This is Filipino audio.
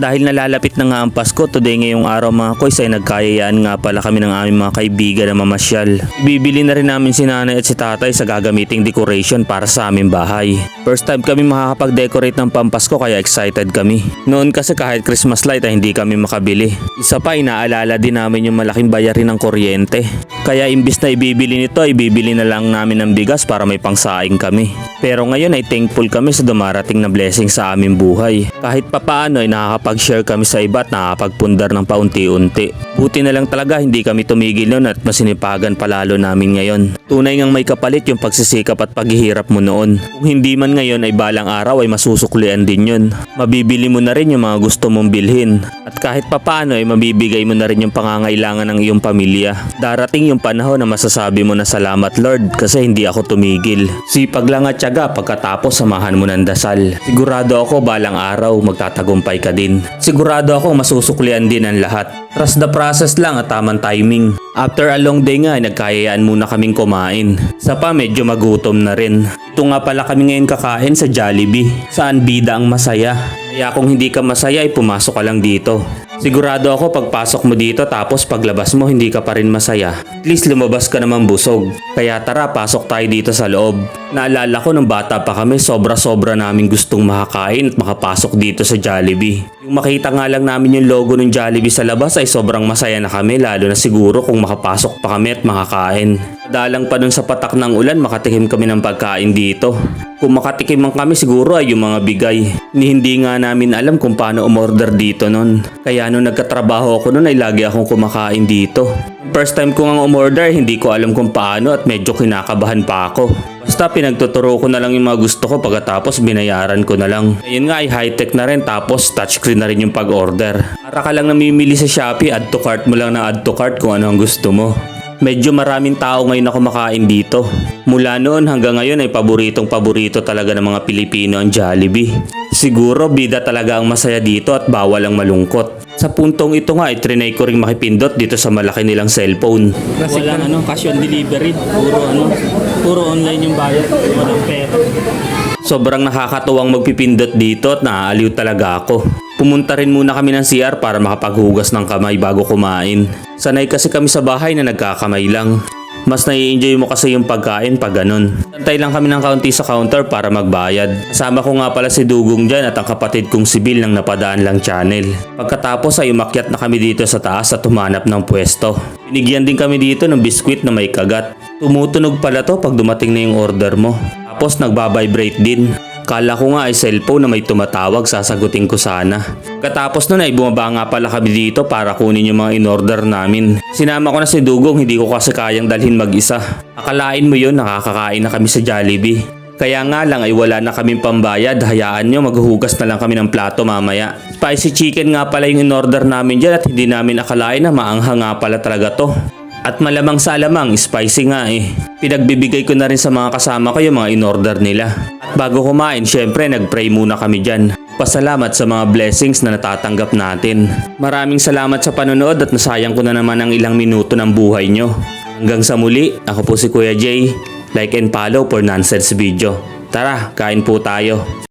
Dahil nalalapit na nga ang Pasko, today ngayong araw mga koys ay nagkayayaan nga pala kami ng aming mga kaibigan na mamasyal. Bibili na rin namin si nanay at si tatay sa gagamiting decoration para sa aming bahay. First time kami makakapag-decorate ng pampasko kaya excited kami. Noon kasi kahit Christmas light ay hindi kami makabili. Isa pa inaalala din namin yung malaking bayarin ng kuryente. Kaya imbis na ibibili nito ay bibili na lang namin ng bigas para may pangsaing kami. Pero ngayon ay thankful kami sa dumarating na blessing sa aming buhay. Kahit papaano ay nakakapag-share kami sa iba at nakakapagpundar ng paunti-unti. Buti na lang talaga hindi kami tumigil noon at masinipagan palalo namin ngayon. Tunay ngang may kapalit yung pagsisikap at paghihirap mo noon. Kung hindi man ngayon ay balang araw ay masusuklian din yun. Mabibili mo na rin yung mga gusto mong bilhin. At kahit papaano ay mabibigay mo na rin yung pangangailangan ng iyong pamilya. Darating yung panahon na masasabi mo na salamat Lord kasi hindi ako tumigil. Sipag lang at tiyaga pagkatapos samahan mo ng dasal. Sigurado ako balang araw magtatagumpay ka din. Sigurado ako masusuklian din ang lahat. Trust the process lang at tamang timing. After a long day nga, nagkayayaan muna kaming kumain. Sa pa, medyo magutom na rin. Ito nga pala kami ngayon kakain sa Jollibee. Saan bida ang masaya? Kaya kung hindi ka masaya ay pumasok ka lang dito. Sigurado ako pagpasok mo dito tapos paglabas mo hindi ka pa rin masaya. At least lumabas ka naman busog. Kaya tara pasok tayo dito sa loob. Naalala ko nung bata pa kami sobra-sobra namin gustong makakain at makapasok dito sa Jollibee. Yung makita nga lang namin yung logo ng Jollibee sa labas ay sobrang masaya na kami lalo na siguro kung makapasok pa kami at makakain. Dalang pa dun sa patak ng ulan makatikim kami ng pagkain dito. Kung makatikim man kami siguro ay yung mga bigay. Ni hindi nga namin alam kung paano umorder dito nun. Kaya nung nagkatrabaho ako nun ay lagi akong kumakain dito. First time ko nga umorder hindi ko alam kung paano at medyo kinakabahan pa ako. Basta pinagtuturo ko na lang yung mga gusto ko pagkatapos binayaran ko na lang. Ayun nga ay high-tech na rin tapos touchscreen na rin yung pag-order. Para ka lang namimili sa Shopee, add to cart mo lang na add to cart kung ano ang gusto mo. Medyo maraming tao ngayon na kumakain dito. Mula noon hanggang ngayon ay paboritong paborito talaga ng mga Pilipino ang Jollibee. Siguro bida talaga ang masaya dito at bawal ang malungkot. Sa puntong ito nga ay trinay ko ring makipindot dito sa malaki nilang cellphone. Kasi Walang ano, cash on delivery. Puro ano, puro online yung bayad. Walang pera. Sobrang nakakatuwang magpipindot dito at naaaliw talaga ako. Pumunta rin muna kami ng CR para makapaghugas ng kamay bago kumain. Sanay kasi kami sa bahay na nagkakamay lang. Mas nai-enjoy mo kasi yung pagkain pag ganun. Tantay lang kami ng kaunti sa counter para magbayad. Kasama ko nga pala si Dugong dyan at ang kapatid kong si Bill ng napadaan lang channel. Pagkatapos ay umakyat na kami dito sa taas at humanap ng pwesto. Binigyan din kami dito ng biskwit na may kagat. Tumutunog pala to pag dumating na yung order mo. Tapos nagbabibrate din. Kala ko nga ay cellphone na may tumatawag, sasagutin ko sana. Katapos nun ay bumaba nga pala kami dito para kunin yung mga in-order namin. Sinama ko na si Dugong, hindi ko kasi kayang dalhin mag-isa. Akalain mo yun, nakakakain na kami sa Jollibee. Kaya nga lang ay wala na kaming pambayad, hayaan nyo maghuhugas na lang kami ng plato mamaya. Spicy chicken nga pala yung in-order namin dyan at hindi namin akalain na maanghang nga pala talaga to. At malamang sa alamang, spicy nga eh. Pinagbibigay ko na rin sa mga kasama ko yung mga in-order nila. At bago kumain, syempre nag-pray muna kami dyan. Pasalamat sa mga blessings na natatanggap natin. Maraming salamat sa panonood at nasayang ko na naman ang ilang minuto ng buhay nyo. Hanggang sa muli, ako po si Kuya Jay. Like and follow for nonsense video. Tara, kain po tayo.